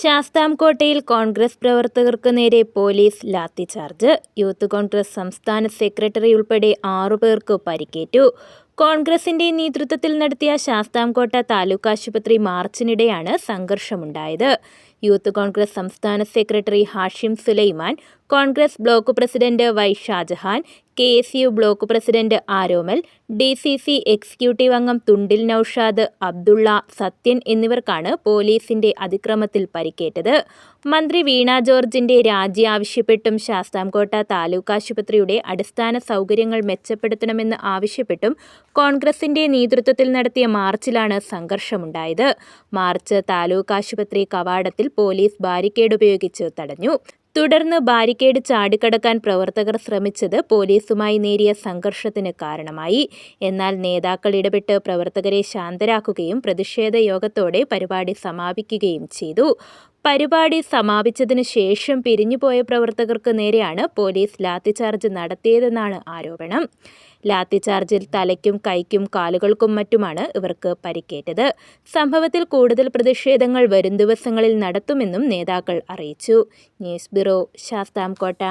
ശാസ്താംകോട്ടയിൽ കോൺഗ്രസ് പ്രവർത്തകർക്ക് നേരെ police lathi charge youth Congress സംസ്ഥാന സെക്രട്ടറി ഉൾപ്പെടെ ആറുപേർക്ക് പരിക്കേറ്റു. കോൺഗ്രസിന്റെ നേതൃത്വത്തിൽ നടത്തിയ ശാസ്താംകോട്ട താലൂക്ക് ആശുപത്രി മാർച്ചിനിടെയാണ് സംഘർഷമുണ്ടായത്. യൂത്ത് കോൺഗ്രസ് സംസ്ഥാന secretary Hashim Sulaiman Congress block president Y Shajahan K S U block president Aromal D C C executive അംഗം തുണ്ടിൽ നൌഷാദ് അബ്ദുള്ള സത്യൻ എന്നിവർക്കാണ് പോലീസിന്റെ അതിക്രമത്തിൽ പരിക്കേറ്റത്. മന്ത്രി വീണ ജോർജിന്റെ രാജി ആവശ്യപ്പെട്ടും ശാസ്താംകോട്ട താലൂക്ക് ആശുപത്രിയുടെ അടിസ്ഥാന സൗകര്യങ്ങൾ മെച്ചപ്പെടുത്തണമെന്ന് ആവശ്യപ്പെട്ടും കോൺഗ്രസിന്റെ നേതൃത്വത്തിൽ നടത്തിയ മാർച്ചിലാണ് സംഘർഷമുണ്ടായത്. മാർച്ച് താലൂക്ക് ആശുപത്രി കവാടത്തിൽ പോലീസ് ബാരിക്കേഡ് ഉപയോഗിച്ച് തടഞ്ഞു. തുടർന്ന് ബാരിക്കേഡ് ചാടിക്കടക്കാൻ പ്രവർത്തകർ ശ്രമിച്ചത് പോലീസുമായി നേരിയ സംഘർഷത്തിന് കാരണമായി. എന്നാൽ നേതാക്കൾ ഇടപെട്ട് പ്രവർത്തകരെ ശാന്തരാക്കുകയും പ്രതിഷേധ യോഗത്തോടെ പരിപാടി സമാപിക്കുകയും ചെയ്തു. പരിപാടി സമാപിച്ചതിനു ശേഷം പിരിഞ്ഞുപോയ പ്രവർത്തകർക്ക് നേരെയാണ് പോലീസ് ലാത്തിചാർജ് നടത്തിയതെന്നാണ് ആരോപണം. ലാത്തിചാർജിൽ തലയ്ക്കും കൈക്കും കാലുകൾക്കും മറ്റുമാണ് ഇവർക്ക് പരിക്കേറ്റത്. സംഭവത്തിൽ കൂടുതൽ പ്രതിഷേധങ്ങൾ വരും ദിവസങ്ങളിൽ നടത്തുമെന്നും നേതാക്കൾ അറിയിച്ചു. News bureau Sasthamcotta.